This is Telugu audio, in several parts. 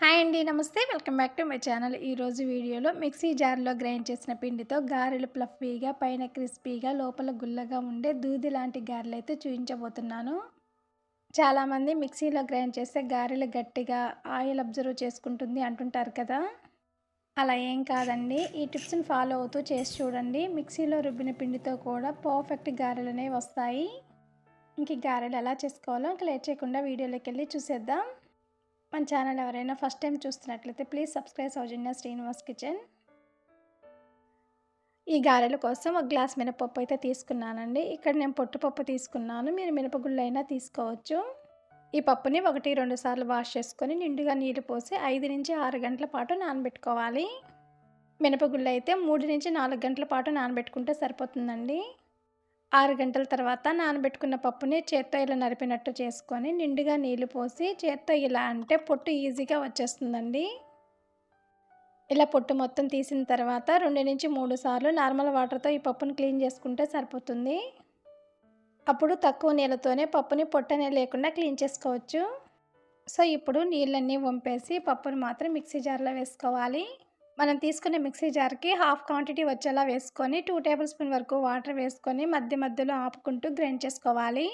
హాయ్ అండి నమస్తే. Welcome back to my channel. ఈరోజు వీడియోలో మిక్సీ జార్లో గ్రైండ్ చేసిన పిండితో గారెలు ప్లఫీగా పైన క్రిస్పీగా లోపల గుల్లగా ఉండే దూది లాంటి గారెలు అయితే చూపించబోతున్నాను చాలామంది మిక్సీలో గ్రైండ్ చేస్తే గారెలు గట్టిగా ఆయిల్ అబ్జర్వ్ చేసుకుంటుంది అంటుంటారు కదా. అలా ఏం కాదండి. ఈ టిప్స్ని ఫాలో అవుతూ చేసి చూడండి. మిక్సీలో రుబ్బిన పిండితో కూడా పర్ఫెక్ట్ గారెలు అనేవి వస్తాయి. ఇంక గారెలు ఎలా చేసుకోవాలో ఇంక లేట్ చేయకుండా వీడియోలోకి వెళ్ళి చూసేద్దాం. మన ఛానల్ ఎవరైనా ఫస్ట్ టైం చూస్తున్నట్లయితే please subscribe Soujanya Srinivas kitchen. ఈ గారెల కోసం ఒక గ్లాస్ మినపప్పు అయితే తీసుకున్నానండి. ఇక్కడ నేను పొట్టుపప్పు తీసుకున్నాను. మీరు మినపగుళ్ళు అయినా తీసుకోవచ్చు. ఈ పప్పుని ఒకటి రెండు సార్లు వాష్ చేసుకొని నిండుగా నీళ్ళు పోసి ఐదు నుంచి ఆరు గంటల పాటు నానబెట్టుకోవాలి. మినపగుళ్ళు అయితే మూడు నుంచి నాలుగు గంటల పాటు నానబెట్టుకుంటే సరిపోతుందండి. ఆరు గంటల తర్వాత నానబెట్టుకున్న పప్పుని చేత్తో ఇలా నరిపినట్టు చేసుకొని నిండుగా నీళ్ళు పోసి చేత్తో ఇలా అంటే పొట్టు ఈజీగా వచ్చేస్తుందండి. ఇలా పొట్టు మొత్తం తీసిన తర్వాత రెండు నుంచి మూడు సార్లు నార్మల్ వాటర్తో ఈ పప్పుని క్లీన్ చేసుకుంటే సరిపోతుంది. అప్పుడు తక్కువ నీళ్ళతోనే పప్పుని పొట్టనే లేకుండా క్లీన్ చేసుకోవచ్చు. సో ఇప్పుడు నీళ్ళన్నీ వంపేసి పప్పును మాత్రం మిక్సీ జార్లో వేసుకోవాలి. మనం తీసుకునే మిక్సీ జార్కి హాఫ్ క్వాంటిటీ వచ్చేలా వేసుకొని టూ టేబుల్ స్పూన్ వరకు వాటర్ వేసుకొని మధ్య మధ్యలో ఆపుకుంటూ గ్రైండ్ చేసుకోవాలి.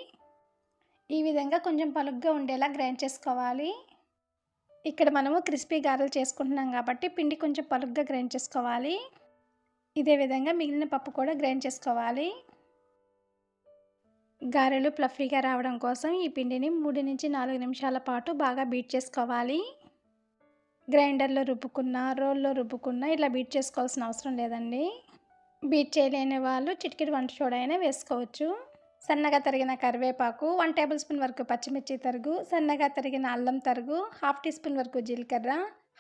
ఈ విధంగా కొంచెం పలుగ్గా ఉండేలా గ్రైండ్ చేసుకోవాలి. ఇక్కడ మనము క్రిస్పీ గారెలు చేసుకుంటున్నాం కాబట్టి పిండి కొంచెం పలుగ్గా గ్రైండ్ చేసుకోవాలి. ఇదే విధంగా మిగిలిన పప్పు కూడా గ్రైండ్ చేసుకోవాలి. గారెలు ప్లఫీగా రావడం కోసం ఈ పిండిని మూడు నుంచి నాలుగు నిమిషాల పాటు బాగా బీట్ చేసుకోవాలి. గ్రైండర్లో రుబ్బుకున్న రోల్లో రుబ్బుకున్న ఇలా బీట్ చేసుకోవాల్సిన అవసరం లేదండి. బీట్ చేయలేని వాళ్ళు చిటికెట్ వంట చూడైనా వేసుకోవచ్చు. సన్నగా తరిగిన కరివేపాకు వన్ టేబుల్ స్పూన్ వరకు పచ్చిమిర్చి తరుగు సన్నగా తరిగిన అల్లం తరుగు హాఫ్ టీ స్పూన్ వరకు జీలకర్ర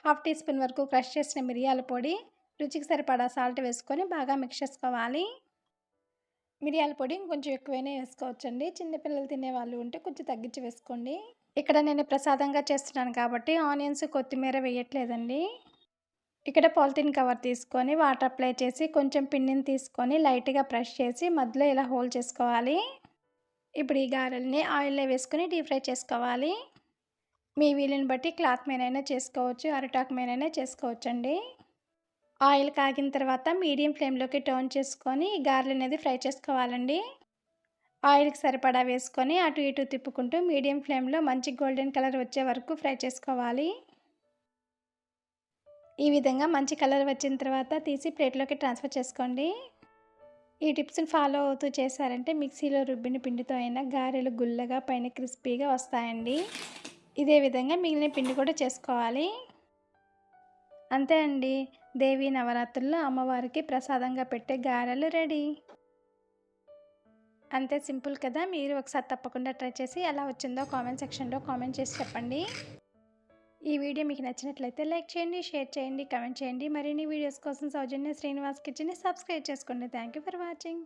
హాఫ్ టీ స్పూన్ వరకు క్రష్ చేసిన మిరియాల పొడి రుచికి సరిపడా సాల్ట్ వేసుకొని బాగా మిక్స్ చేసుకోవాలి. మిరియాల పొడి ఇంకొంచెం ఎక్కువైనా వేసుకోవచ్చండి. చిన్నపిల్లలు తినే వాళ్ళు ఉంటే కొంచెం తగ్గించి వేసుకోండి. ఇక్కడ నేను ప్రసాదంగా చేస్తున్నాను కాబట్టి ఆనియన్స్ కొత్తిమీర వేయట్లేదండి. ఇక్కడ పాలిథిన్ కవర్ తీసుకొని వాటర్ అప్లై చేసి కొంచెం పిండిని తీసుకొని లైట్గా బ్రష్ చేసి మధ్యలో ఇలా హోల్ చేసుకోవాలి. ఇప్పుడు ఈ గారెల్ని ఆయిల్లో వేసుకొని డీప్ ఫ్రై చేసుకోవాలి. మీ వీలుని బట్టి క్లాత్ మీదైనా చేసుకోవచ్చు అరిటాక్ మీదైనా చేసుకోవచ్చు అండి ఆయిల్ కాగిన తర్వాత మీడియం ఫ్లేమ్లోకి టర్న్ చేసుకొని ఈ గారెలు అనేది ఫ్రై చేసుకోవాలండి. ఆయిల్కి సరిపడా వేసుకొని అటు ఇటు తిప్పుకుంటూ మీడియం ఫ్లేమ్లో మంచి గోల్డెన్ కలర్ వచ్చే వరకు ఫ్రై చేసుకోవాలి. ఈ విధంగా మంచి కలర్ వచ్చిన తర్వాత తీసి ప్లేట్లోకి ట్రాన్స్ఫర్ చేసుకోండి. ఈ టిప్స్ని ఫాలో అవుతూ చేశారంటే మిక్సీలో రుబ్బిన పిండితో అయినా గారెలు గుల్లగా పైన క్రిస్పీగా వస్తాయండి. ఇదే విధంగా మిగిలిన పిండి కూడా చేసుకోవాలి. అంతే అండి. దేవీ నవరాత్రుల్లో అమ్మవారికి ప్రసాదంగా పెట్టే గారెలు రెడీ. అంతే సింపుల్ కదా. మీరు ఒకసారి తప్పకుండా ట్రై చేసి ఎలా వచ్చిందో కామెంట్ సెక్షన్లో కామెంట్ చేసి చెప్పండి. ఈ వీడియో మీకు నచ్చినట్లయితే లైక్ చేయండి షేర్ చేయండి కామెంట్ చేయండి. మరిన్ని వీడియోస్ కోసం సౌజన్య శ్రీనివాస్ కిచెన్ని సబ్స్క్రైబ్ చేసుకోండి. Thank you for watching